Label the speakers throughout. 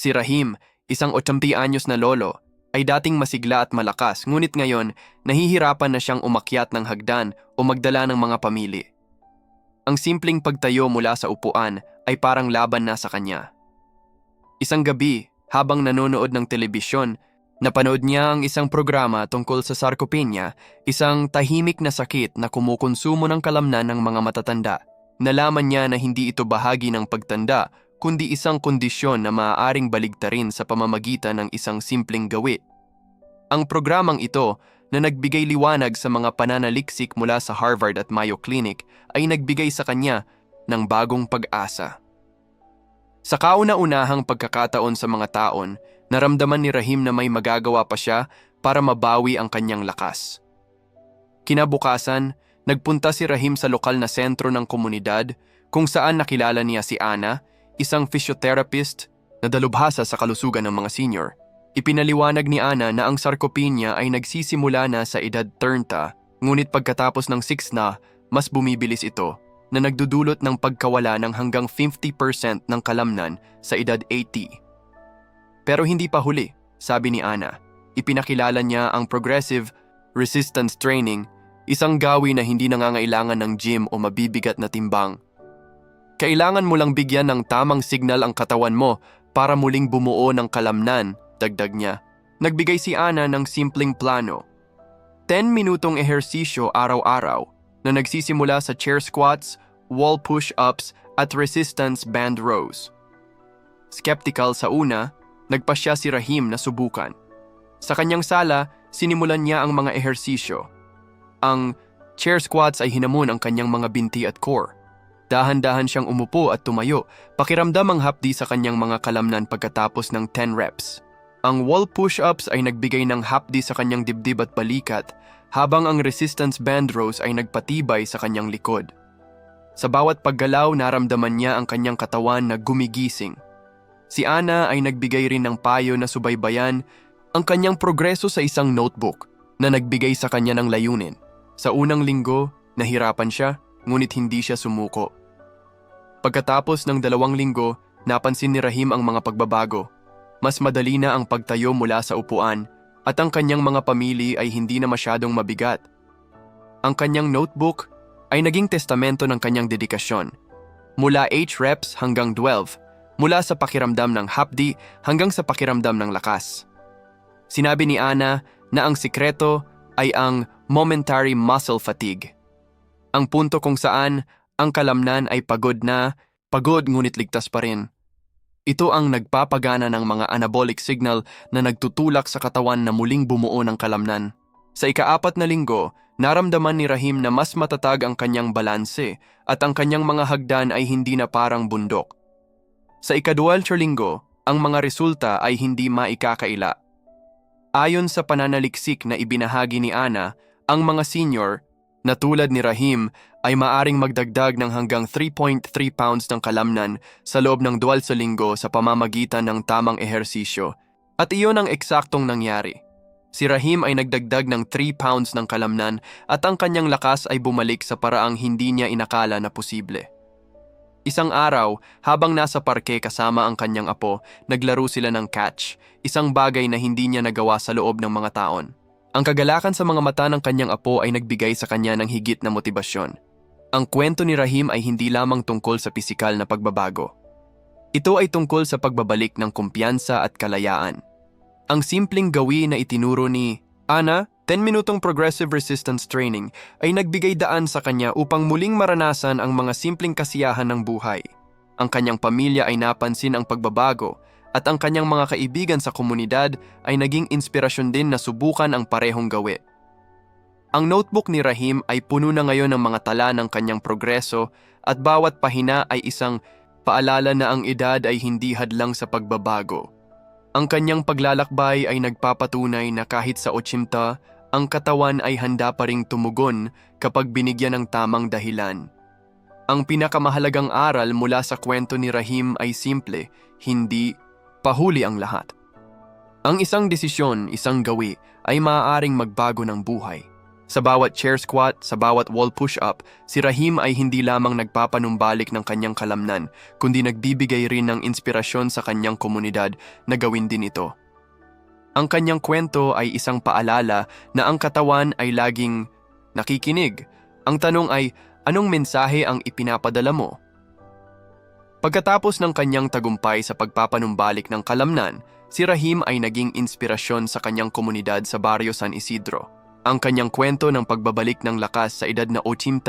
Speaker 1: Si Rahim, isang 80 anyos na lolo, ay dating masigla at malakas ngunit ngayon nahihirapan na siyang umakyat ng hagdan o magdala ng mga pamili. Ang simpleng pagtayo mula sa upuan ay parang laban na sa kanya. Isang gabi, habang nanonood ng telebisyon, napanood niya ang isang programa tungkol sa sarcopenia, isang tahimik na sakit na kumukonsumo ng kalamnan ng mga matatanda. Nalaman niya na hindi ito bahagi ng pagtanda, kundi isang kondisyon na maaaring baligtarin sa pamamagitan ng isang simpleng gawi. Ang programang ito na nagbigay liwanag sa mga pananaliksik mula sa Harvard at Mayo Clinic ay nagbigay sa kanya ng bagong pag-asa. Sa kauna-unahang pagkakataon sa mga taon, naramdaman ni Rahim na may magagawa pa siya para mabawi ang kanyang lakas. Kinabukasan, nagpunta si Rahim sa lokal na sentro ng komunidad kung saan nakilala niya si Ana, isang physiotherapist na dalubhasa sa kalusugan ng mga senior. Ipinaliwanag ni Ana na ang sarcopenia ay nagsisimula na sa edad 30, ngunit pagkatapos ng 6 na, mas bumibilis ito na nagdudulot ng pagkawala ng hanggang 50% ng kalamnan sa edad 80. Pero hindi pa huli, sabi ni Ana. Ipinakilala niya ang progressive resistance training, isang gawi na hindi nangangailangan ng gym o mabibigat na timbang. Kailangan mo lang bigyan ng tamang signal ang katawan mo para muling bumuo ng kalamnan, dagdag niya. Nagbigay si Ana ng simpleng plano. 10 minutong ehersisyo araw-araw na nagsisimula sa chair squats, wall push-ups at resistance band rows. Skeptical sa una, nagpasya si Rahim na subukan. Sa kanyang sala, sinimulan niya ang mga ehersisyo. Ang chair squats ay hinamon ang kanyang mga binti at core. Dahan-dahan siyang umupo at tumayo, pakiramdam ang hapdi sa kanyang mga kalamnan pagkatapos ng 10 reps. Ang wall push-ups ay nagbigay ng hapdi sa kanyang dibdib at balikat, habang ang resistance band rows ay nagpatibay sa kanyang likod. Sa bawat paggalaw, naramdaman niya ang kanyang katawan na gumigising. Si Ana ay nagbigay rin ng payo na subaybayan ang kanyang progreso sa isang notebook na nagbigay sa kanya ng layunin. Sa unang linggo, nahirapan siya, ngunit hindi siya sumuko. Pagkatapos ng dalawang linggo, napansin ni Rahim ang mga pagbabago. Mas madali na ang pagtayo mula sa upuan at ang kanyang mga pamili ay hindi na masyadong mabigat. Ang kanyang notebook ay naging testamento ng kanyang dedikasyon. Mula 8 reps hanggang 12, mula sa pakiramdam ng hapdi hanggang sa pakiramdam ng lakas. Sinabi ni Ana na ang sikreto ay ang momentary muscle fatigue. Ang punto kung saan ang kalamnan ay pagod na, pagod ngunit ligtas pa rin. Ito ang nagpapagana ng mga anabolic signal na nagtutulak sa katawan na muling bumuo ng kalamnan. Sa ikaapat na linggo, naramdaman ni Rahim na mas matatag ang kanyang balanse at ang kanyang mga hagdan ay hindi na parang bundok. Sa ikaduwalter linggo, ang mga resulta ay hindi maikakaila. Ayon sa pananaliksik na ibinahagi ni Ana, ang mga senior, na tulad ni Rahim, ay maaring magdagdag ng hanggang 3.3 pounds ng kalamnan sa loob ng dual sa linggo sa pamamagitan ng tamang ehersisyo. At iyon ang eksaktong nangyari. Si Rahim ay nagdagdag ng 3 pounds ng kalamnan at ang kanyang lakas ay bumalik sa paraang hindi niya inakala na posible. Isang araw, habang nasa parke kasama ang kanyang apo, naglaro sila ng catch, isang bagay na hindi niya nagawa sa loob ng mga taon. Ang kagalakan sa mga mata ng kanyang apo ay nagbigay sa kanya ng higit na motibasyon. Ang kwento ni Rahim ay hindi lamang tungkol sa pisikal na pagbabago. Ito ay tungkol sa pagbabalik ng kumpiyansa at kalayaan. Ang simpleng gawin na itinuro ni Ana, 10 minutong progressive resistance training ay nagbigay daan sa kanya upang muling maranasan ang mga simpleng kasiyahan ng buhay. Ang kanyang pamilya ay napansin ang pagbabago at ang kanyang mga kaibigan sa komunidad ay naging inspirasyon din na subukan ang parehong gawi. Ang notebook ni Rahim ay puno na ngayon ng mga tala ng kanyang progreso at bawat pahina ay isang paalala na ang edad ay hindi hadlang sa pagbabago. Ang kanyang paglalakbay ay nagpapatunay na kahit sa 80, ang katawan ay handa pa ring tumugon kapag binigyan ng tamang dahilan. Ang pinakamahalagang aral mula sa kwento ni Rahim ay simple, hindi pahuli ang lahat. Ang isang desisyon, isang gawi, ay maaaring magbago ng buhay. Sa bawat chair squat, sa bawat wall push-up, si Rahim ay hindi lamang nagpapanumbalik ng kanyang kalamnan, kundi nagbibigay rin ng inspirasyon sa kanyang komunidad na gawin din ito. Ang kanyang kwento ay isang paalala na ang katawan ay laging nakikinig. Ang tanong ay, anong mensahe ang ipinapadala mo? Pagkatapos ng kanyang tagumpay sa pagpapanumbalik ng kalamnan, si Rahim ay naging inspirasyon sa kanyang komunidad sa Barrio San Isidro. Ang kanyang kwento ng pagbabalik ng lakas sa edad na 80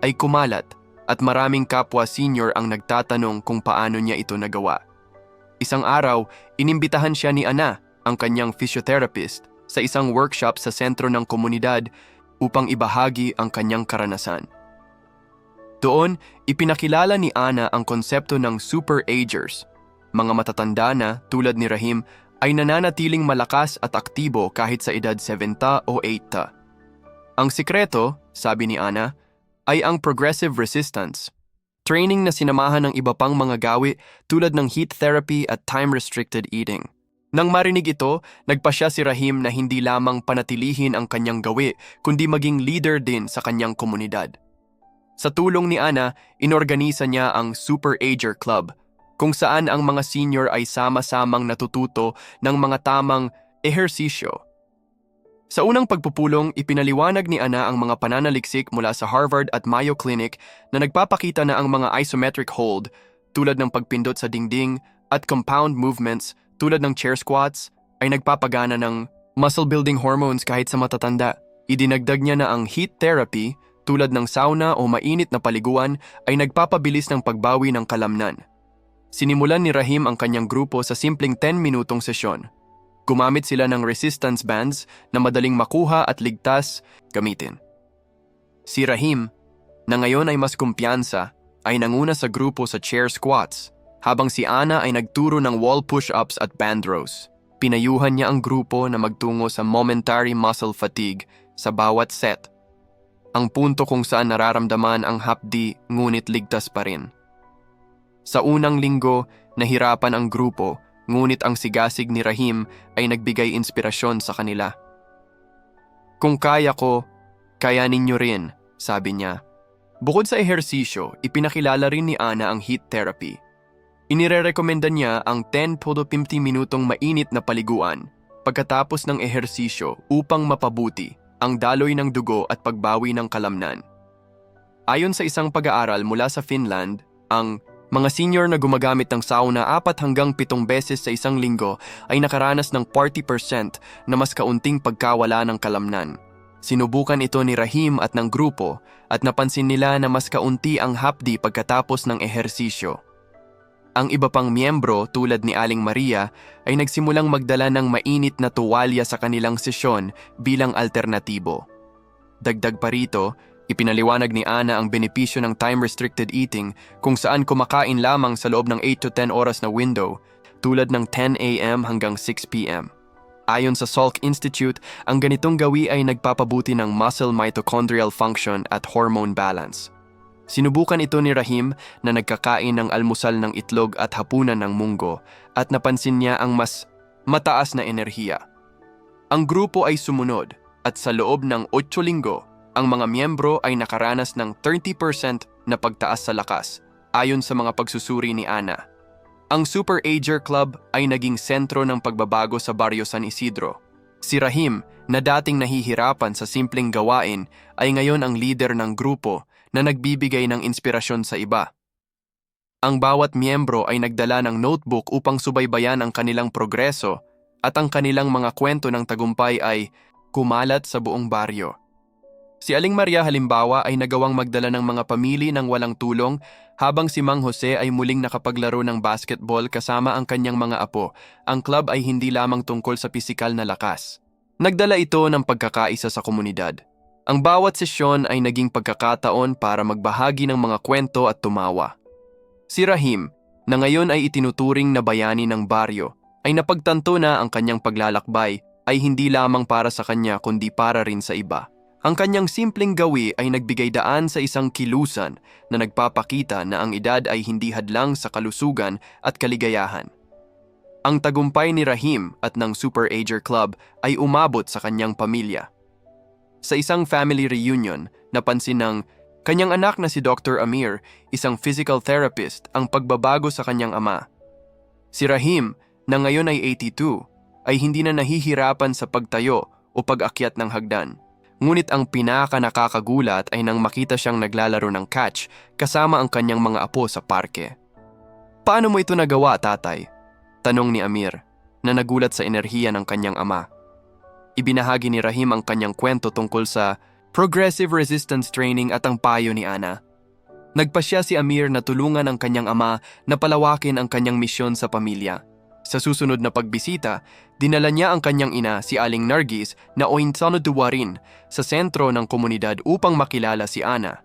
Speaker 1: ay kumalat at maraming kapwa senior ang nagtatanong kung paano niya ito nagawa. Isang araw, inimbitahan siya ni Ana, ang kanyang physiotherapist, sa isang workshop sa sentro ng komunidad upang ibahagi ang kanyang karanasan. Doon, ipinakilala ni Ana ang konsepto ng super-agers, mga matatanda na tulad ni Rahim ay nananatiling malakas at aktibo kahit sa edad 70 o 80. Ang sikreto, sabi ni Ana, ay ang progressive resistance. Training na sinamahan ng iba pang mga gawi tulad ng heat therapy at time-restricted eating. Nang marinig ito, nagpasya si Rahim na hindi lamang panatilihin ang kanyang gawi, kundi maging leader din sa kanyang komunidad. Sa tulong ni Ana, inorganisa niya ang Super Ager Club, kung saan ang mga senior ay sama-samang natututo ng mga tamang ehersisyo. Sa unang pagpupulong, ipinaliwanag ni Ana ang mga pananaliksik mula sa Harvard at Mayo Clinic na nagpapakita na ang mga isometric hold tulad ng pagpindot sa dingding at compound movements tulad ng chair squats ay nagpapagana ng muscle building hormones kahit sa matatanda. Idinagdag niya na ang heat therapy tulad ng sauna o mainit na paliguan ay nagpapabilis ng pagbawi ng kalamnan. Sinimulan ni Rahim ang kanyang grupo sa simpleng 10 minutong sesyon. Gumamit sila ng resistance bands na madaling makuha at ligtas gamitin. Si Rahim, na ngayon ay mas kumpiyansa, ay nanguna sa grupo sa chair squats, habang si Ana ay nagturo ng wall push-ups at band rows. Pinayuhan niya ang grupo na magtungo sa momentary muscle fatigue sa bawat set. Ang punto kung saan nararamdaman ang hapdi ngunit ligtas pa rin. Sa unang linggo, nahirapan ang grupo, ngunit ang sigasig ni Rahim ay nagbigay inspirasyon sa kanila. Kung kaya ko, kaya ninyo rin, sabi niya. Bukod sa ehersisyo, ipinakilala rin ni Ana ang heat therapy. Inirerekomenda niya ang 10 to 50 minutong mainit na paliguan pagkatapos ng ehersisyo upang mapabuti ang daloy ng dugo at pagbawi ng kalamnan. Ayon sa isang pag-aaral mula sa Finland, ang mga senior na gumagamit ng sauna apat hanggang pitong beses sa isang linggo ay nakaranas ng 40% na mas kaunting pagkawala ng kalamnan. Sinubukan ito ni Rahim at ng grupo at napansin nila na mas kaunti ang hapdi pagkatapos ng ehersisyo. Ang iba pang miyembro tulad ni Aling Maria ay nagsimulang magdala ng mainit na tuwalya sa kanilang sesyon bilang alternatibo. Dagdag pa rito, Ipinaliwanag ni Ana ang benepisyo ng time-restricted eating kung saan kumakain lamang sa loob ng 8 to 10 oras na window tulad ng 10 a.m. hanggang 6 p.m. Ayon sa Salk Institute, ang ganitong gawi ay nagpapabuti ng muscle mitochondrial function at hormone balance. Sinubukan ito ni Rahim na nagkakain ng almusal ng itlog at hapunan ng munggo at napansin niya ang mas mataas na enerhiya. Ang grupo ay sumunod at sa loob ng 8 linggo, ang mga miyembro ay nakaranas ng 30% na pagtaas sa lakas, ayon sa mga pagsusuri ni Ana. Ang Super Ager Club ay naging sentro ng pagbabago sa Barrio San Isidro. Si Rahim, na dating nahihirapan sa simpleng gawain, ay ngayon ang leader ng grupo na nagbibigay ng inspirasyon sa iba. Ang bawat miyembro ay nagdala ng notebook upang subaybayan ang kanilang progreso at ang kanilang mga kwento ng tagumpay ay kumalat sa buong baryo. Si Aling Maria halimbawa ay nagawang magdala ng mga pamili ng walang tulong habang si Mang Jose ay muling nakapaglaro ng basketball kasama ang kanyang mga apo. Ang club ay hindi lamang tungkol sa pisikal na lakas. Nagdala ito ng pagkakaisa sa komunidad. Ang bawat sesyon ay naging pagkakataon para magbahagi ng mga kwento at tumawa. Si Rahim, na ngayon ay itinuturing na bayani ng baryo, ay napagtanto na ang kanyang paglalakbay ay hindi lamang para sa kanya kundi para rin sa iba. Ang kanyang simpleng gawi ay nagbigay daan sa isang kilusan na nagpapakita na ang edad ay hindi hadlang sa kalusugan at kaligayahan. Ang tagumpay ni Rahim at ng Super Ager Club ay umabot sa kanyang pamilya. Sa isang family reunion, napansin ng kanyang anak na si Dr. Amir, isang physical therapist, ang pagbabago sa kanyang ama. Si Rahim, na ngayon ay 82, ay hindi na nahihirapan sa pagtayo o pag-akyat ng hagdan. Ngunit ang pinaka nakakagulat ay nang makita siyang naglalaro ng catch kasama ang kanyang mga apo sa parke. Paano mo ito nagawa, tatay? Tanong ni Amir, na nagulat sa enerhiya ng kanyang ama. Ibinahagi ni Rahim ang kanyang kwento tungkol sa progressive resistance training at ang payo ni Ana. Nagpasya si Amir na tulungan ang kanyang ama na palawakin ang kanyang misyon sa pamilya. Sa susunod na pagbisita, dinala niya ang kanyang ina si Aling Nargis na Oinsano Duwarin sa sentro ng komunidad upang makilala si Ana.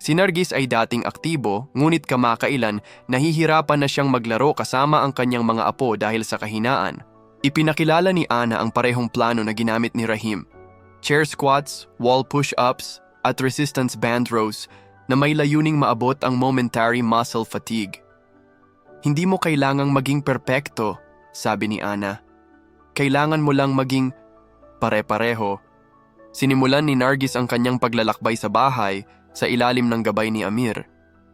Speaker 1: Si Nargis ay dating aktibo ngunit kamakailan nahihirapan na siyang maglaro kasama ang kanyang mga apo dahil sa kahinaan. Ipinakilala ni Ana ang parehong plano na ginamit ni Rahim. Chair squats, wall push-ups, at resistance band rows na may layuning maabot ang momentary muscle fatigue. Hindi mo kailangang maging perpekto, sabi ni Ana. Kailangan mo lang maging pare-pareho. Sinimulan ni Nargis ang kanyang paglalakbay sa bahay sa ilalim ng gabay ni Amir.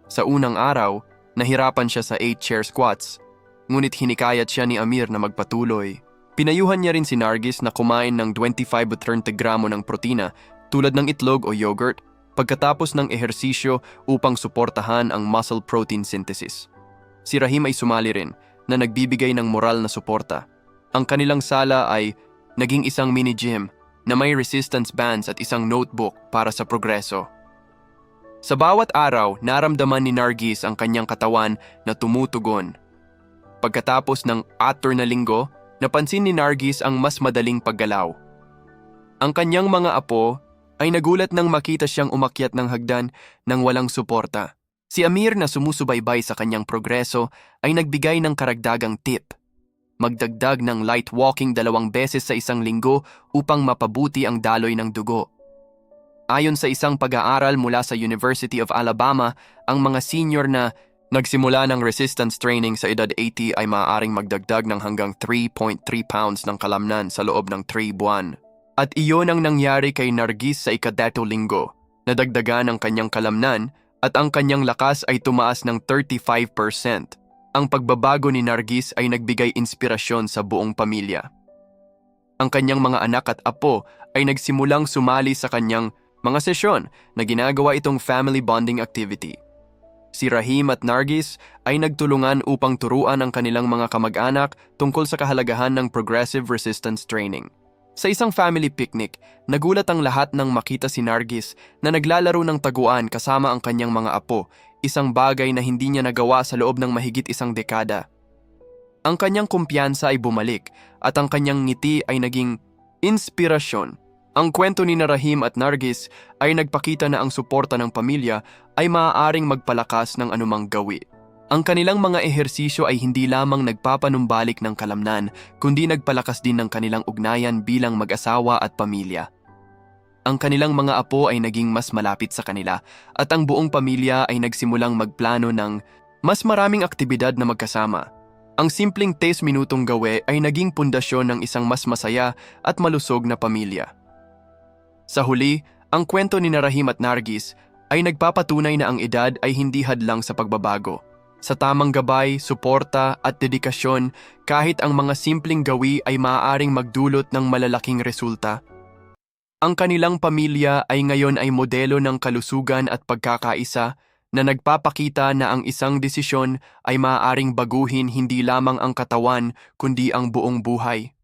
Speaker 1: Sa unang araw, nahirapan siya sa 8 chair squats, ngunit hinikayat siya ni Amir na magpatuloy. Pinayuhan niya rin si Nargis na kumain ng 25 o 30 gramo ng protina tulad ng itlog o yogurt pagkatapos ng ehersisyo upang suportahan ang muscle protein synthesis. Si Rahim ay sumali rin na nagbibigay ng moral na suporta. Ang kanilang sala ay naging isang mini gym na may resistance bands at isang notebook para sa progreso. Sa bawat araw, naramdaman ni Nargis ang kanyang katawan na tumutugon. Pagkatapos ng ator na linggo, napansin ni Nargis ang mas madaling paggalaw. Ang kanyang mga apo ay nagulat nang makita siyang umakyat ng hagdan nang walang suporta. Si Amir na sumusubaybay sa kanyang progreso ay nagbigay ng karagdagang tip. Magdagdag ng light walking dalawang beses sa isang linggo upang mapabuti ang daloy ng dugo. Ayon sa isang pag-aaral mula sa University of Alabama, ang mga senior na nagsimula ng resistance training sa edad 80 ay maaaring magdagdag ng hanggang 3.3 pounds ng kalamnan sa loob ng 3 buwan. At iyon ang nangyari kay Nargis sa ikadeto linggo. Nadagdagan ang kanyang kalamnan at ang kanyang lakas ay tumaas ng 35%. Ang pagbabago ni Nargis ay nagbigay inspirasyon sa buong pamilya. Ang kanyang mga anak at apo ay nagsimulang sumali sa kanyang mga sesyon na ginagawa itong family bonding activity. Si Rahim at Nargis ay nagtulungan upang turuan ang kanilang mga kamag-anak tungkol sa kahalagahan ng progressive resistance training. Sa isang family picnic, nagulat ang lahat nang makita si Nargis na naglalaro ng taguan kasama ang kanyang mga apo, isang bagay na hindi niya nagawa sa loob ng mahigit isang dekada. Ang kanyang kumpiyansa ay bumalik at ang kanyang ngiti ay naging inspirasyon. Ang kwento ni Narahim at Nargis ay nagpakita na ang suporta ng pamilya ay maaaring magpalakas ng anumang gawi. Ang kanilang mga ehersisyo ay hindi lamang nagpapanumbalik ng kalamnan, kundi nagpalakas din ng kanilang ugnayan bilang mag-asawa at pamilya. Ang kanilang mga apo ay naging mas malapit sa kanila at ang buong pamilya ay nagsimulang magplano ng mas maraming aktibidad na magkasama. Ang simpleng 10 minutong gawe ay naging pundasyon ng isang mas masaya at malusog na pamilya. Sa huli, ang kwento ni Narahim at Nargis ay nagpapatunay na ang edad ay hindi hadlang sa pagbabago. Sa tamang gabay, suporta at dedikasyon, kahit ang mga simpleng gawi ay maaaring magdulot ng malalaking resulta. Ang kanilang pamilya ay ngayon ay modelo ng kalusugan at pagkakaisa na nagpapakita na ang isang desisyon ay maaaring baguhin hindi lamang ang katawan kundi ang buong buhay.